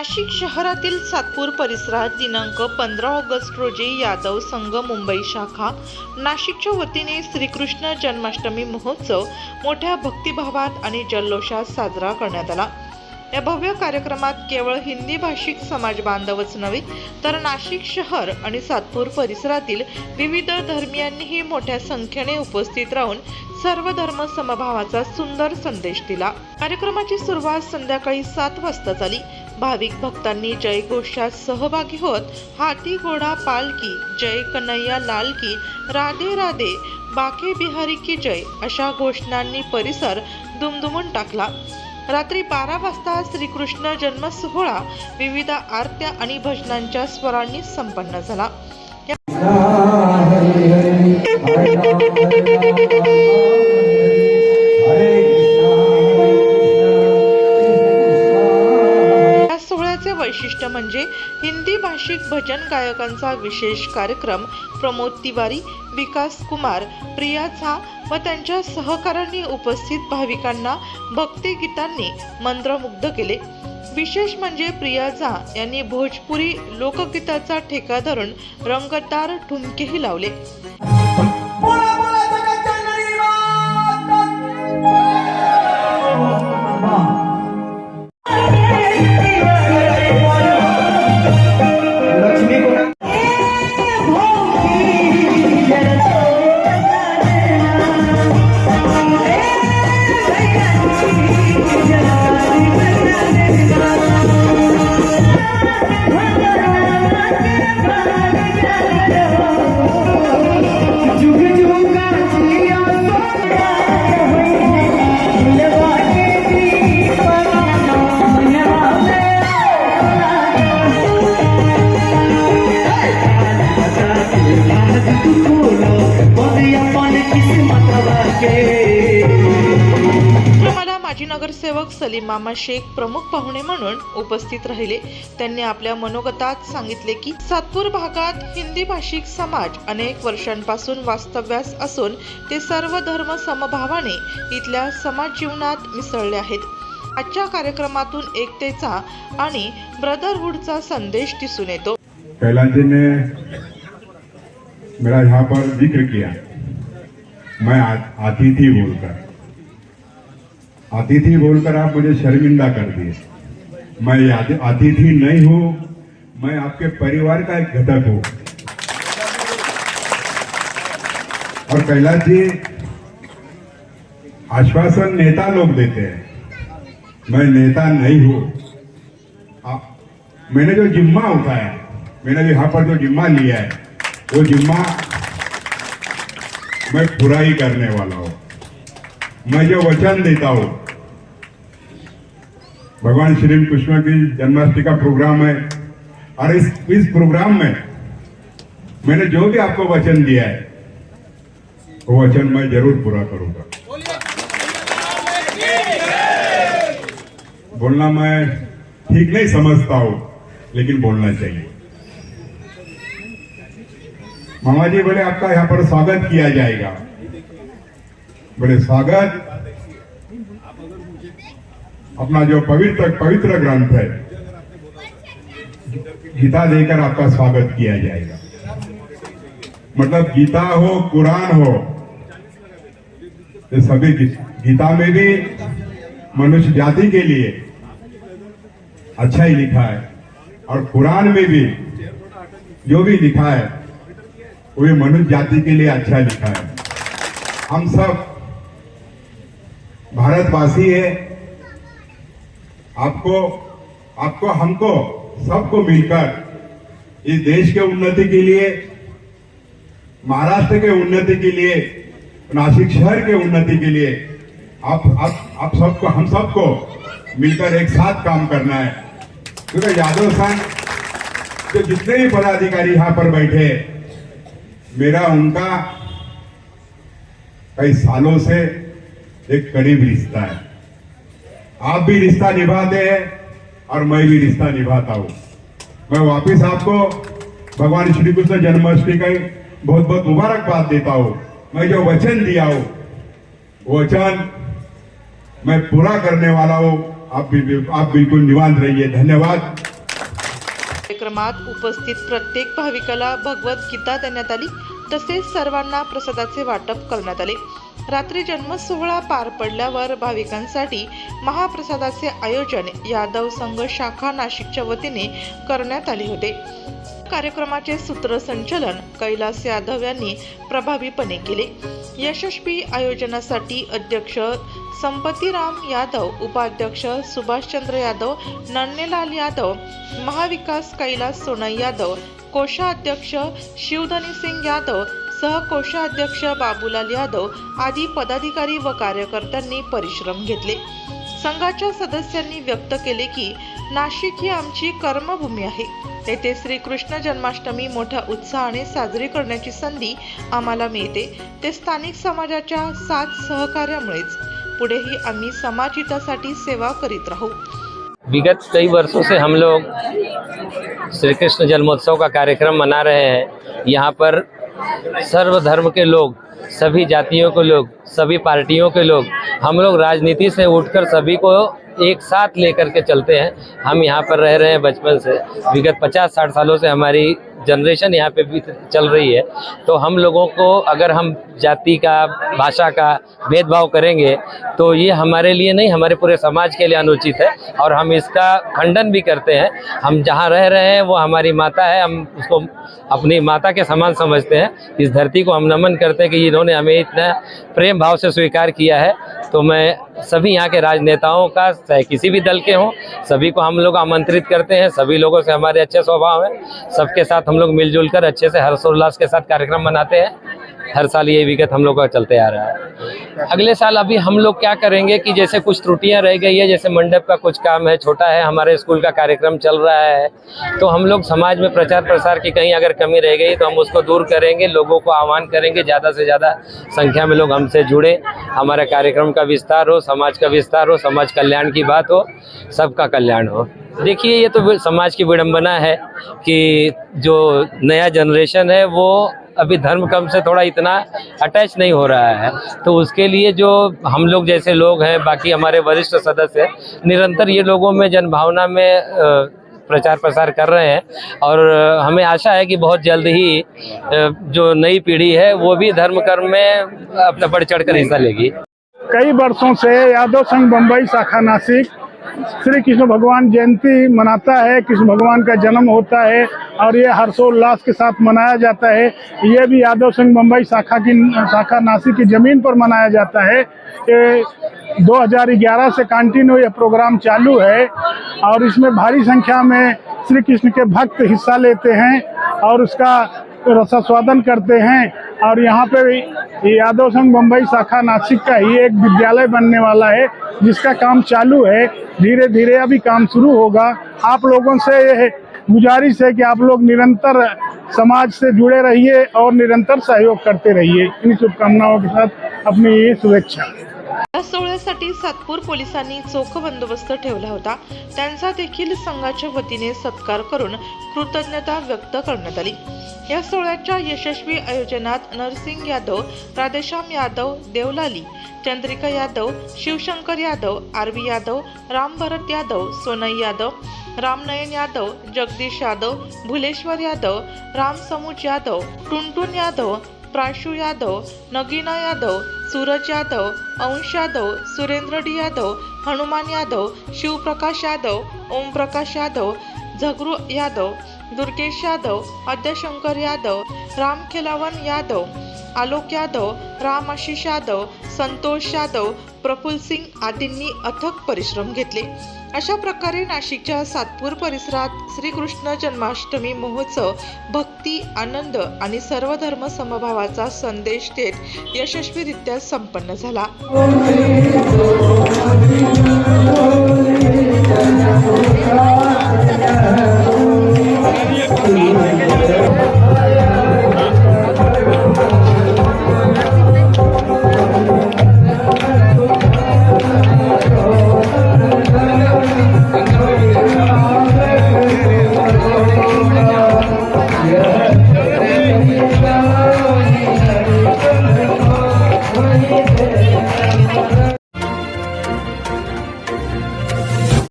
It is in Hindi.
नाशिक शहरातील सातपूर परिसरात दिनांक पंधरा ऑगस्ट रोजी यादव संघ मुंबई शाखा नाशिकच्या वतीने श्रीकृष्ण जन्माष्टमी महोत्सव मोठ्या भक्तिभावात आणि जल्लोषात साजरा करण्यात आला. या भव्य कार्यक्रमात केवळ हिंदी भाषिक समाज बांधवच नव्हे तर नाशिक शहर आणि सातपूर परिसरातील विविध धर्मियांनीही मोठ्या संख्येने उपस्थित राहून सर्व धर्म समभावाचा सुंदर संदेश दिला. कार्यक्रमाची सुरुवात संध्याकाळी सात वाजता झाली. भाविक भक्तांनी जयघोषात सहभागी होत हाती घोडा पालकी जय कन्हैया लाल की राधे राधे बाके बिहारी की जय अशा घोषणांनी परिसर दुमदुमून टाकला. रात्री बारा वाजता श्रीकृष्ण जन्म सोहळा विविध आरत्या आणि भजनांच्या स्वरांनी संपन्न झाला. हिंदी भाषिक भजन गायकांचा विशेष कार्यक्रम प्रमोद तिवारी विकास कुमार प्रिया झा व त्यांच्या सहकाऱ्यांनी उपस्थित भाविकांना भक्तिगीतांनी मंत्रमुग्ध केले. विशेष म्हणजे प्रिया झा यांनी भोजपुरी लोकगीताचा ठेका धरून रंगतदार ठुमकेही लावले. प्रमाणा माजी नगरसेवक सलीम मामा शेख प्रमुख पाहुणे म्हणून उपस्थित राहिले. त्यांनी आपल्या मनोगतात सांगितले की सातपूर भागात हिंदी भाषिक समाज अनेक वर्षांपासून वास्तव्यास असून ते सर्व धर्म समभावाने इथल्या समाज जीवनात मिसळले आहेत. आजच्या कार्यक्रमातून एकतेचा आणि ब्रदरहुडचा संदेश दिसून येतो. मेरा यहाँ पर ज़िक्र किया। मैं अतिथि बोलकर। अतिथि बोलकर आप मुझे शर्मिंदा कर दिए। मैं अतिथि नहीं हूँ, मैं आपके परिवार का एक घटक हूँ। और कैलाश जी, आश्वासन नेता लोग देते हैं। मैं नेता नहीं हूँ। मैंने जो जिम्मा उठाया, मैंने यहाँ पर जो जिम्मा लिया है वो जिम्मा मैं पूरा ही करने वाला हूँ। मैं जो वचन देता हूँ, भगवान श्री कृष्ण की जन्माष्टमी का प्रोग्राम है। और इस इस प्रोग्राम में मैंने जो भी आपको वचन दिया है, वो वचन मैं ज़रूर पूरा करूँगा। बोलना मैं ठीक नहीं समझता हूँ, लेकिन बोलना चाहिए। मामा जी बोले, आपका यहाँ पर स्वागत किया जाएगा। बोले, स्वागत? अपना जो पवित्र पवित्र ग्रंथ है, गीता देकर आपका स्वागत किया जाएगा। मतलब गीता हो, कुरान हो, ये सभी गीता में भी मनुष्य जाति के लिए अच्छा ही लिखा है, और कुरान में भी, जो भी लिखा है वो मनुष्य जाति के लिए अच्छा लिखा है। हम सब भारतवासी है। आपको आपको, हमको, सबको मिलकर इस देश के उन्नति के लिए, महाराष्ट्र के उन्नति के लिए, नासिक शहर के उन्नति के लिए आप आप आप सबको, हम सबको मिलकर एक साथ काम करना है। क्योंकि यादव संघ जो जितने भी पदाधिकारी यहाँ पर बैठे मेरा उनका कई सालों से एक करीब रिश्ता है। आप भी रिश्ता निभाते हैं और मैं भी रिश्ता निभाता हूँ। मैं वापिस आपको भगवान श्री कृष्ण जन्माष्टमी का बहुत बहुत मुबारकबाद देता हूँ। मैं जो वचन दिया हूँ वचन मैं पूरा करने वाला हूँ। आप भी, आप बिल्कुल निवांत रहिए। धन्यवाद। कार्यक्रमात उपस्थित प्रत्येक भाविकाला भगवद्गीता देण्यात आली. तसेच सर्वांना प्रसादाचे वाटप करण्यात आले. रात्री जन्म सोहळा पार पडल्यावर भाविकांसाठी महाप्रसादाचे आयोजन यादव संघ शाखा नाशिकच्या वतीने करण्यात आले होते. कार्यक्रमाचे सूत्रसंचलन कैलास यादव यांनी प्रभावीपणे केले. यशस्वी आयोजनासाठी अध्यक्ष संपतीराम यादव उपाध्यक्ष सुभाषचंद्र यादव नन्नेलाल यादव महाविकास कैलास सोनई यादव कोषाध्यक्ष शिवधनी सिंग यादव सहकोषाध्यक्ष बाबूलाल यादव आदी पदाधिकारी व कार्यकर्त्यांनी परिश्रम घेतले. संघाच्या सदस्यांनी व्यक्त केले की नाशिक ही आमची कर्मभूमी आहे. येथे श्रीकृष्ण जन्माष्टमी मोठ्या उत्साहाने साजरी करण्याची संधी आम्हाला मिळते. ते स्थानिक समाजाच्या साथ सहकार्यामुळेच पुढेही आम्ही समाजहितासाठी सेवा करीत राहू. विगत कई वर्षों से हम लोग श्री कृष्ण जन्मोत्सव का कार्यक्रम मना रहे हैं. यहाँ पर सर्व धर्म के लोग। सभी जातियों के लोग, सभी पार्टियों के लोग, हम लोग राजनीति से उठकर सभी को एक साथ लेकर के चलते हैं। हम यहाँ पर रह रहे हैं बचपन से। विगत पचास साठ सालों से हमारी जनरेशन यहाँ पे भी चल रही है। तो हम लोगों को अगर हम जाति का, भाषा का भेदभाव करेंगे तो ये हमारे लिए नहीं, हमारे पूरे समाज के लिए अनुचित है और हम इसका खंडन भी करते हैं। हम जहाँ रह रहे हैं, वो हमारी माता है, हम उसको अपनी माता के समान समझते हैं। इस धरती को हम नमन करते हैं कि इन्होंने हमें इतना प्रेम भाव से स्वीकार किया है तो मैं सभी यहाँ के राजनेताओं का, चाहे किसी भी दल के हों, सभी को हम लोग आमंत्रित करते हैं। सभी लोगों से हमारे अच्छे स्वभाव हैं। सबके साथ हम लोग मिलजुल कर अच्छे से हर्षोल्लास के साथ कार्यक्रम मनाते हैं। हर साल ये विगत हम लोग का चलते आ रहा है। अगले साल अभी हम लोग क्या करेंगे कि जैसे कुछ त्रुटियाँ रह गई है, जैसे मंडप का कुछ काम है, छोटा है, हमारे स्कूल का कार्यक्रम चल रहा है तो हम लोग समाज में प्रचार प्रसार की कहीं अगर कमी रह गई तो हम उसको दूर करेंगे, लोगों को आह्वान करेंगे, ज़्यादा से ज़्यादा संख्या में लोग हमसे जुड़े, हमारे कार्यक्रम का विस्तार हो, समाज का विस्तार हो, समाज कल्याण की बात हो, सबका कल्याण हो। देखिए, ये तो समाज की विडंबना है कि जो नया जनरेशन है, वो अभी धर्म कर्म से थोड़ा इतना अटैच नहीं हो रहा है। तो उसके लिए जो हम लोग जैसे लोग हैं, बाकी हमारे वरिष्ठ सदस्य, निरंतर ये लोगों में जनभावना में प्रचार प्रसार कर रहे हैं। और हमें आशा है कि बहुत जल्द ही जो नई पीढ़ी है, वो भी धर्म कर्म में अपना बढ़ चढ़ कर हिस्सा लेगी। कई वर्षों से यादव संघ बम्बई शाखा नासिक श्री कृष्ण भगवान जयंती मनाता है, कृष्ण भगवान का जन्म होता है और ये हर्षोल्लास के साथ मनाया जाता है। ये भी यादव संघ मुंबई शाखा की, शाखा नासिक की ज़मीन पर मनाया जाता है। ये 2011 से कंटिन्यू ये प्रोग्राम चालू है और इसमें भारी संख्या में श्री कृष्ण के भक्त हिस्सा लेते हैं और उसका रसास्वादन करते हैं और यहाँ पे यादव संघ बम्बई शाखा नासिक का ही एक विद्यालय बनने वाला है, जिसका काम चालू है। धीरे धीरे अभी काम शुरू होगा। आप लोगों से ये गुजारिश है कि आप लोग निरंतर समाज से जुड़े रहिए और निरंतर सहयोग करते रहिए। इन शुभकामनाओं के साथ अपनी शुभेच्छा। या सोहळ्यासाठी सातपूर पोलिसांनी चोख बंदोबस्त ठेवला होता. त्यांचा देखील संघाच्या वतीने सत्कार करून कृतज्ञता व्यक्त करण्यात आली. या सोहळ्याच्या यशस्वी आयोजनात नरसिंग यादव राधेश्याम यादव देवलाली चंद्रिका यादव शिवशंकर यादव आरवी यादव राम भरत यादव सोनई यादव रामनयन यादव जगदीश यादव भुलेश्वर यादव राम समुज यादव टुनटुन यादव प्राशू यादव नगीना यादव सूरज यादव अंश यादव सुरेंद्र डी यादव हनुमान यादव शिवप्रकाश यादव ओमप्रकाश यादव झगरू यादव दुर्गेश यादव आद्यशंकर यादव राम खेलावन यादव आलोक यादव राम आशिष यादव संतोष यादव प्रफुल्ल सिंग आदींनी अथक परिश्रम घेतले. अशा प्रकारे नाशिकच्या सातपूर परिसरात श्रीकृष्ण जन्माष्टमी महोत्सव भक्ती आनंद आणि सर्वधर्म समभावाचा संदेश देत यशस्वीरित्या संपन्न झाला.